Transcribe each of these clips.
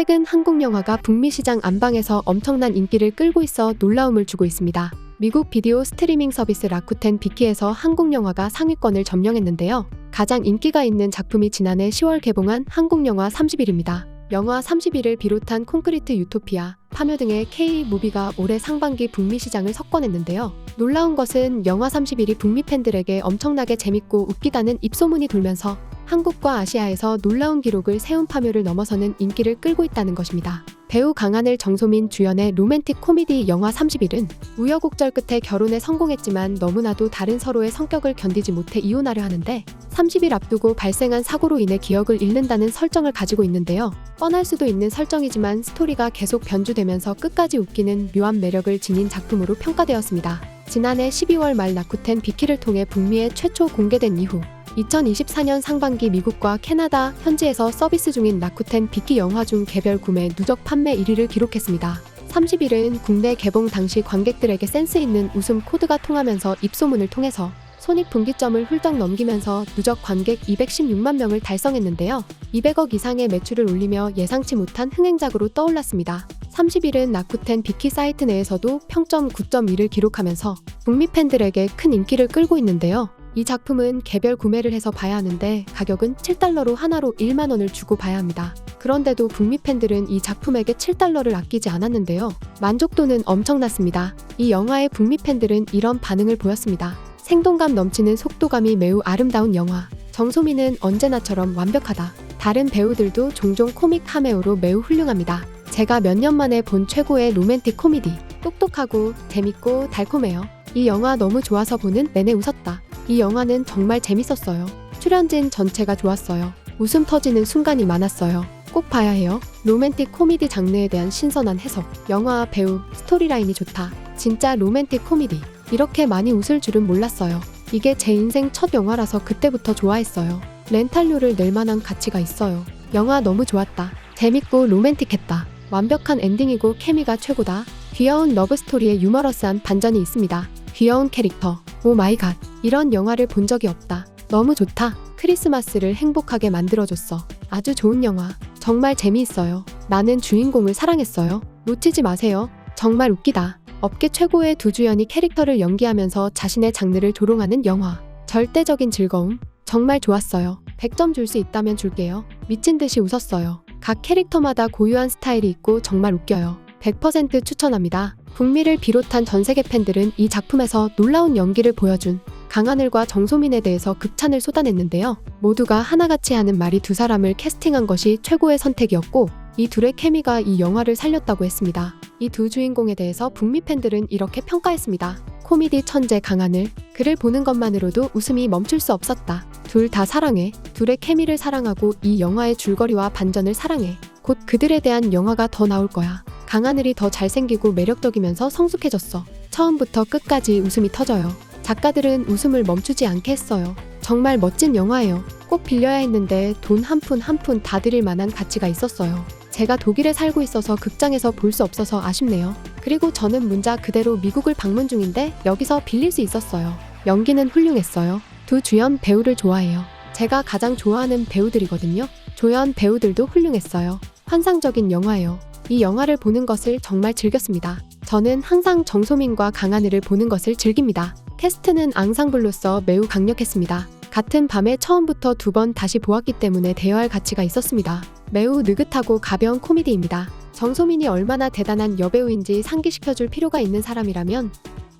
최근 한국 영화가 북미 시장 안방에서 엄청난 인기를 끌고 있어 놀라움을 주고 있습니다. 미국 비디오 스트리밍 서비스 라쿠텐 비키에서 한국 영화가 상위권을 점령했는데요. 가장 인기가 있는 작품이 지난해 10월 개봉한 한국 영화 30일입니다. 영화 30일을 비롯한 콘크리트 유토피아, 파묘 등의 K-무비가 올해 상반기 북미 시장을 석권했는데요. 놀라운 것은 영화 30일이 북미 팬들에게 엄청나게 재밌고 웃기다는 입소문이 돌면서 한국과 아시아에서 놀라운 기록을 세운 파묘를 넘어서는 인기를 끌고 있다는 것입니다. 배우 강하늘 정소민 주연의 로맨틱 코미디 영화 30일은 우여곡절 끝에 결혼에 성공했지만 너무나도 다른 서로의 성격을 견디지 못해 이혼하려 하는데 30일 앞두고 발생한 사고로 인해 기억을 잃는다는 설정을 가지고 있는데요. 뻔할 수도 있는 설정이지만 스토리가 계속 변주되면서 끝까지 웃기는 묘한 매력을 지닌 작품으로 평가되었습니다. 지난해 12월 말 라쿠텐 비키를 통해 북미에 최초 공개된 이후 2024년 상반기 미국과 캐나다 현지에서 서비스 중인 라쿠텐 비키 영화 중 개별 구매 누적 판매 1위를 기록했습니다. 30일은 국내 개봉 당시 관객들에게 센스 있는 웃음 코드가 통하면서 입소문을 통해서 손익분기점을 훌쩍 넘기면서 누적 관객 216만 명을 달성했는데요. 200억 이상의 매출을 올리며 예상치 못한 흥행작으로 떠올랐습니다. 30일은 라쿠텐 비키 사이트 내에서도 평점 9.1을 기록하면서 북미 팬들에게 큰 인기를 끌고 있는데요. 이 작품은 개별 구매를 해서 봐야 하는데 가격은 7달러로 하나로 1만 원을 주고 봐야 합니다. 그런데도 북미 팬들은 이 작품에게 7달러를 아끼지 않았는데요. 만족도는 엄청났습니다. 이 영화의 북미 팬들은 이런 반응을 보였습니다. 생동감 넘치는 속도감이 매우 아름다운 영화. 정소민은 언제나처럼 완벽하다. 다른 배우들도 종종 코믹 카메오로 매우 훌륭합니다. 제가 몇 년 만에 본 최고의 로맨틱 코미디. 똑똑하고 재밌고 달콤해요. 이 영화 너무 좋아서 보는 내내 웃었다. 이 영화는 정말 재밌었어요. 출연진 전체가 좋았어요. 웃음 터지는 순간이 많았어요. 꼭 봐야 해요. 로맨틱 코미디 장르에 대한 신선한 해석. 영화, 배우, 스토리라인이 좋다. 진짜 로맨틱 코미디. 이렇게 많이 웃을 줄은 몰랐어요. 이게 제 인생 첫 영화라서 그때부터 좋아했어요. 렌탈료를 낼 만한 가치가 있어요. 영화 너무 좋았다. 재밌고 로맨틱했다. 완벽한 엔딩이고 케미가 최고다. 귀여운 러브스토리에 유머러스한 반전이 있습니다. 귀여운 캐릭터. 오 마이 갓. 이런 영화를 본 적이 없다. 너무 좋다. 크리스마스를 행복하게 만들어줬어. 아주 좋은 영화. 정말 재미있어요. 나는 주인공을 사랑했어요. 놓치지 마세요. 정말 웃기다. 업계 최고의 두 주연이 캐릭터를 연기하면서 자신의 장르를 조롱하는 영화. 절대적인 즐거움. 정말 좋았어요. 100점 줄 수 있다면 줄게요. 미친 듯이 웃었어요. 각 캐릭터마다 고유한 스타일이 있고 정말 웃겨요. 100% 추천합니다. 북미를 비롯한 전 세계 팬들은 이 작품에서 놀라운 연기를 보여준 강하늘과 정소민에 대해서 극찬을 쏟아냈는데요. 모두가 하나같이 하는 말이 두 사람을 캐스팅한 것이 최고의 선택이었고 이 둘의 케미가 이 영화를 살렸다고 했습니다. 이 두 주인공에 대해서 북미 팬들은 이렇게 평가했습니다. 코미디 천재 강하늘. 그를 보는 것만으로도 웃음이 멈출 수 없었다. 둘 다 사랑해. 둘의 케미를 사랑하고 이 영화의 줄거리와 반전을 사랑해. 곧 그들에 대한 영화가 더 나올 거야. 강하늘이 더 잘생기고 매력적이면서 성숙해졌어. 처음부터 끝까지 웃음이 터져요. 작가들은 웃음을 멈추지 않게 했어요. 정말 멋진 영화예요. 꼭 빌려야 했는데 돈 한 푼 한 푼 다 드릴 만한 가치가 있었어요. 제가 독일에 살고 있어서 극장에서 볼 수 없어서 아쉽네요. 그리고 저는 문자 그대로 미국을 방문 중인데 여기서 빌릴 수 있었어요. 연기는 훌륭했어요. 두 주연 배우를 좋아해요. 제가 가장 좋아하는 배우들이거든요. 조연 배우들도 훌륭했어요. 환상적인 영화예요. 이 영화를 보는 것을 정말 즐겼습니다. 저는 항상 정소민과 강하늘을 보는 것을 즐깁니다. 캐스트는 앙상블로서 매우 강력했습니다. 같은 밤에 처음부터 두 번 다시 보았기 때문에 대여할 가치가 있었습니다. 매우 느긋하고 가벼운 코미디입니다. 정소민이 얼마나 대단한 여배우인지 상기시켜줄 필요가 있는 사람이라면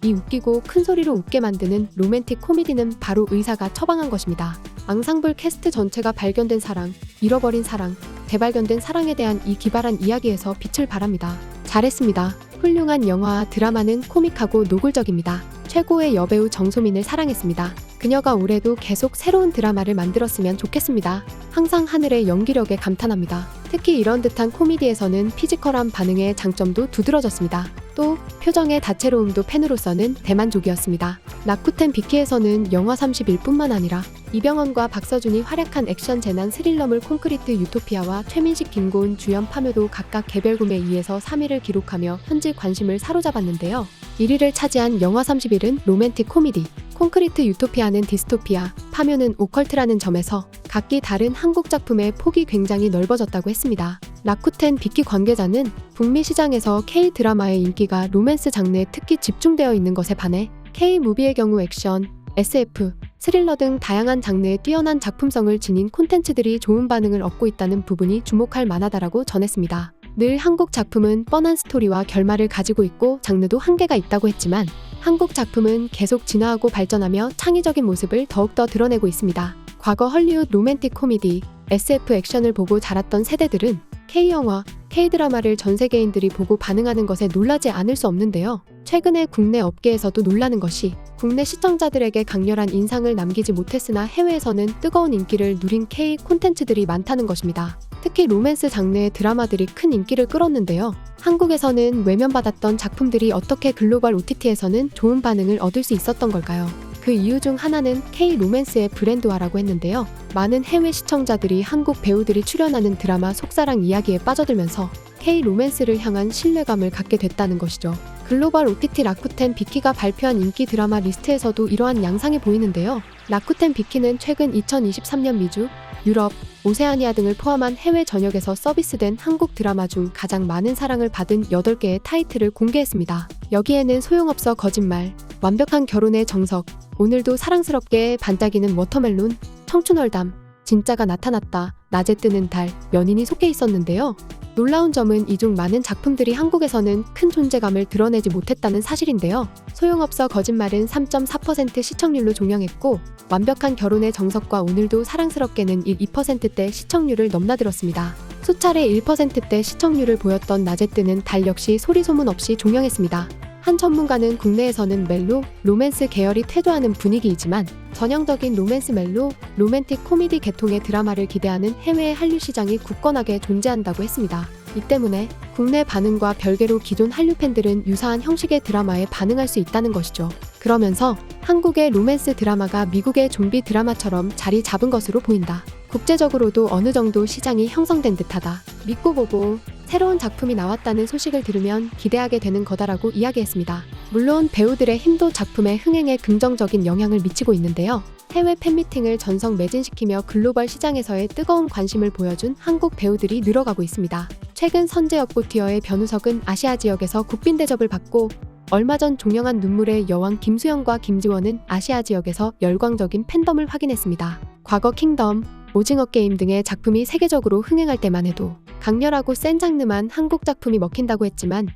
이 웃기고 큰 소리로 웃게 만드는 로맨틱 코미디는 바로 의사가 처방한 것입니다. 앙상블 캐스트 전체가 발견된 사랑, 잃어버린 사랑, 재발견된 사랑에 대한 이 기발한 이야기에서 빛을 발합니다. 잘했습니다. 훌륭한 영화와 드라마는 코믹하고 노골적입니다. 최고의 여배우 정소민을 사랑했습니다. 그녀가 올해도 계속 새로운 드라마를 만들었으면 좋겠습니다. 항상 하늘의 연기력에 감탄합니다. 특히 이런 듯한 코미디에서는 피지컬한 반응의 장점도 두드러졌습니다. 또 표정의 다채로움도 팬으로서는 대만족이었습니다. 라쿠텐 비키에서는 영화 31뿐만 아니라 이병헌과 박서준이 활약한 액션 재난 스릴러물 콘크리트 유토피아와 최민식 김고은 주연 파묘도 각각 개별 구매 2에서 3위를 기록하며 현지 관심을 사로잡았는데요. 1위를 차지한 영화 30일은 로맨틱 코미디, 콘크리트 유토피아는 디스토피아, 파묘는 오컬트라는 점에서 각기 다른 한국 작품의 폭이 굉장히 넓어졌다고 했습니다. 라쿠텐 비키 관계자는 북미 시장에서 K 드라마의 인기가 로맨스 장르에 특히 집중되어 있는 것에 반해 K 무비의 경우 액션, SF, 스릴러 등 다양한 장르의 뛰어난 작품성을 지닌 콘텐츠들이 좋은 반응을 얻고 있다는 부분이 주목할 만하다라고 전했습니다. 늘 한국 작품은 뻔한 스토리와 결말을 가지고 있고 장르도 한계가 있다고 했지만 한국 작품은 계속 진화하고 발전하며 창의적인 모습을 더욱더 드러내고 있습니다. 과거 헐리우드 로맨틱 코미디, SF 액션을 보고 자랐던 세대들은 K영화, K드라마를 전 세계인들이 보고 반응하는 것에 놀라지 않을 수 없는데요. 최근에 국내 업계에서도 놀라는 것이 국내 시청자들에게 강렬한 인상을 남기지 못했으나 해외에서는 뜨거운 인기를 누린 K 콘텐츠들이 많다는 것입니다. 특히 로맨스 장르의 드라마들이 큰 인기를 끌었는데요. 한국에서는 외면받았던 작품들이 어떻게 글로벌 OTT에서는 좋은 반응을 얻을 수 있었던 걸까요? 그 이유 중 하나는 K 로맨스의 브랜드화라고 했는데요. 많은 해외 시청자들이 한국 배우들이 출연하는 드라마 속사랑 이야기에 빠져들면서 K 로맨스를 향한 신뢰감을 갖게 됐다는 것이죠. 글로벌 OTT 라쿠텐 비키가 발표한 인기 드라마 리스트에서도 이러한 양상이 보이는데요. 라쿠텐 비키는 최근 2023년 미주, 유럽, 오세아니아 등을 포함한 해외 전역에서 서비스된 한국 드라마 중 가장 많은 사랑을 받은 8개의 타이틀을 공개했습니다. 여기에는 소용없어 거짓말, 완벽한 결혼의 정석, 오늘도 사랑스럽게 반짝이는 워터멜론, 청춘월담, 진짜가 나타났다, 낮에 뜨는 달, 연인이 속해 있었는데요. 놀라운 점은 이 중 많은 작품들이 한국에서는 큰 존재감을 드러내지 못했다는 사실인데요. 소용없어 거짓말은 3.4% 시청률로 종영했고 완벽한 결혼의 정석과 오늘도 사랑스럽게는 1.2%대 시청률을 넘나들었습니다. 수차례 1%대 시청률을 보였던 낮에 뜨는 달 역시 소리 소문 없이 종영했습니다. 한 전문가는 국내에서는 멜로, 로맨스 계열이 퇴조하는 분위기이지만 전형적인 로맨스 멜로, 로맨틱 코미디 계통의 드라마를 기대하는 해외의 한류 시장이 굳건하게 존재한다고 했습니다. 이 때문에 국내 반응과 별개로 기존 한류 팬들은 유사한 형식의 드라마에 반응할 수 있다는 것이죠. 그러면서 한국의 로맨스 드라마가 미국의 좀비 드라마처럼 자리 잡은 것으로 보인다. 국제적으로도 어느 정도 시장이 형성된 듯하다. 믿고 보고 새로운 작품이 나왔다는 소식을 들으면 기대하게 되는 거다라고 이야기했습니다. 물론 배우들의 힘도 작품의 흥행에 긍정적인 영향을 미치고 있는데요. 해외 팬미팅을 전성 매진시키며 글로벌 시장에서의 뜨거운 관심을 보여준 한국 배우들이 늘어가고 있습니다. 최근 선제역 고티어의 변우석은 아시아 지역에서 국빈 대접을 받고 얼마 전 종영한 눈물의 여왕 김수영과 김지원은 아시아 지역에서 열광적인 팬덤을 확인했습니다. 과거 킹덤, 오징어 게임 등의 작품이 세계적으로 흥행할 때만 해도 강렬하고 센 장르만 한국 작품이 먹힌다고 했지만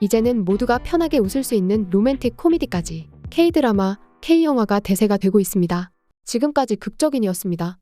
이제는 모두가 편하게 웃을 수 있는 로맨틱 코미디까지 K-드라마, K-영화가 대세가 되고 있습니다. 지금까지 극적인이었습니다.